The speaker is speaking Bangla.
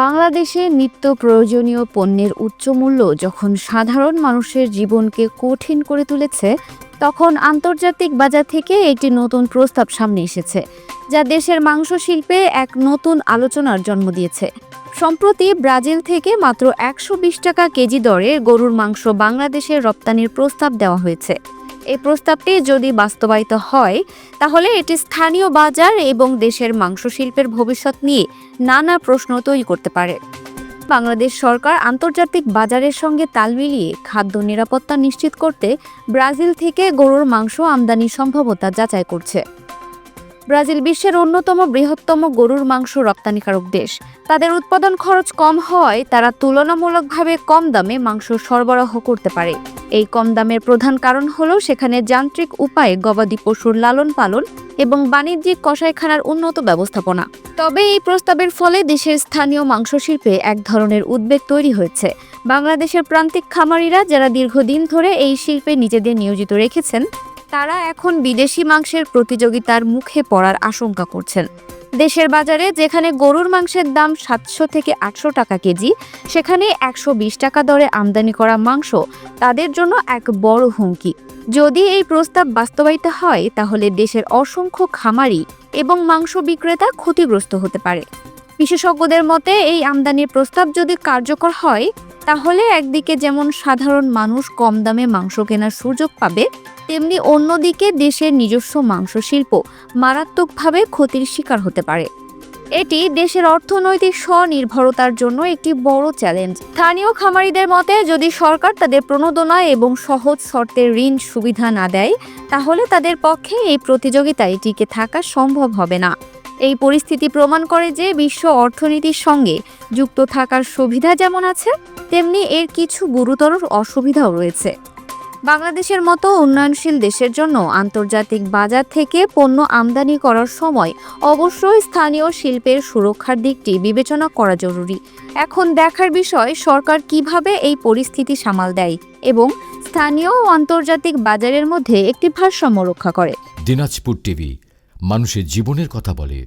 বাংলাদেশে নিত্য প্রয়োজনীয় পণ্যের উচ্চ মূল্য যখন সাধারণ মানুষের জীবনকে কঠিন করে তুলেছে, তখন আন্তর্জাতিক বাজার থেকে একটি নতুন প্রস্তাব সামনে এসেছে, যা দেশের মাংস শিল্পে এক নতুন আলোচনার জন্ম দিয়েছে। সম্প্রতি ব্রাজিল থেকে মাত্র একশো বিশ টাকা কেজি দরে গরুর মাংস বাংলাদেশে রপ্তানির প্রস্তাব দেওয়া হয়েছে। এই প্রস্তাবটি যদি বাস্তবায়িত হয়, তাহলে এটি স্থানীয় বাজার এবং দেশের মাংস শিল্পের ভবিষ্যৎ নিয়ে নানা প্রশ্ন তৈরি করতে পারে। বাংলাদেশ সরকার আন্তর্জাতিক বাজারের সঙ্গে তাল মিলিয়ে খাদ্য নিরাপত্তা নিশ্চিত করতে ব্রাজিল থেকে গরুর মাংস আমদানি সম্ভাবতা যাচাই করছে। ব্রাজিল বিশ্বের অন্যতম বৃহত্তম গরুর মাংস রপ্তানিকারক দেশ। তাদের উৎপাদন খরচ কম হয় তারা তুলনামূলকভাবে কম দামে মাংস সরবরাহ করতে পারে। এই কম দামের প্রধান কারণ হল সেখানে যান্ত্রিক উপায়ে গবাদি পশুর লালন পালন এবং বাণিজ্যিক কষাইখানার উন্নত ব্যবস্থাপনা। তবে এই প্রস্তাবের ফলে দেশের স্থানীয় মাংস শিল্পে এক ধরনের উদ্বেগ তৈরি হয়েছে। বাংলাদেশের প্রান্তিক খামারিরা যারা দীর্ঘদিন ধরে এই শিল্পে নিজেদের নিয়োজিত রেখেছেন তারা এখন বিদেশি মাংসের প্রতিযোগিতার মুখে পড়ার আশঙ্কা করছেন। দেশের বাজারে যেখানে গরুর মাংসের দাম সাতশো থেকে আটশো টাকা কেজি, সেখানে একশো বিশ টাকা দরে আমদানি করা মাংস তাদের জন্য এক বড় হুমকি। যদি এই প্রস্তাব বাস্তবায়িত হয়, তাহলে দেশের অসংখ্য খামারি এবং মাংস বিক্রেতা ক্ষতিগ্রস্ত হতে পারে। বিশেষজ্ঞদের মতে, এই আমদানির প্রস্তাব যদি কার্যকর হয়, তাহলে একদিকে যেমন সাধারণ মানুষ কম দামে মাংস কেনার সুযোগ পাবে তেমনি অন্যদিকে দেশের নিজস্ব মাংস শিল্প মারাত্মকভাবে ক্ষতির শিকার হতে পারে। এটি দেশের অর্থনৈতিক স্বনির্ভরতার জন্য একটি বড় চ্যালেঞ্জ। স্থানীয় খামারিদের মতে, যদি সরকার তাদের প্রণোদনা এবং সহজ শর্তের ঋণ সুবিধা না দেয়, তাহলে তাদের পক্ষে এই প্রতিযোগিতায় টিকে থাকা সম্ভব হবে না। এই পরিস্থিতি প্রমাণ করে যে বিশ্ব অর্থনীতির সঙ্গে যুক্ত থাকার সুবিধা যেমন আছে, তেমনি এর কিছু গুরুতর অসুবিধাও রয়েছে। বাংলাদেশের মতো উন্নয়নশীল দেশের জন্য আন্তর্জাতিক বাজার থেকে পণ্য আমদানি করার সময় অবশ্যই স্থানীয় শিল্পের সুরক্ষার দিকটি বিবেচনা করা জরুরি। এখন দেখার বিষয়, সরকার কীভাবে এই পরিস্থিতি সামাল দেয় এবং স্থানীয় ও আন্তর্জাতিক বাজারের মধ্যে একটি ভারসাম্য রক্ষা করে? দিনাজপুর টিভি, মানুষের জীবনের কথা বলে।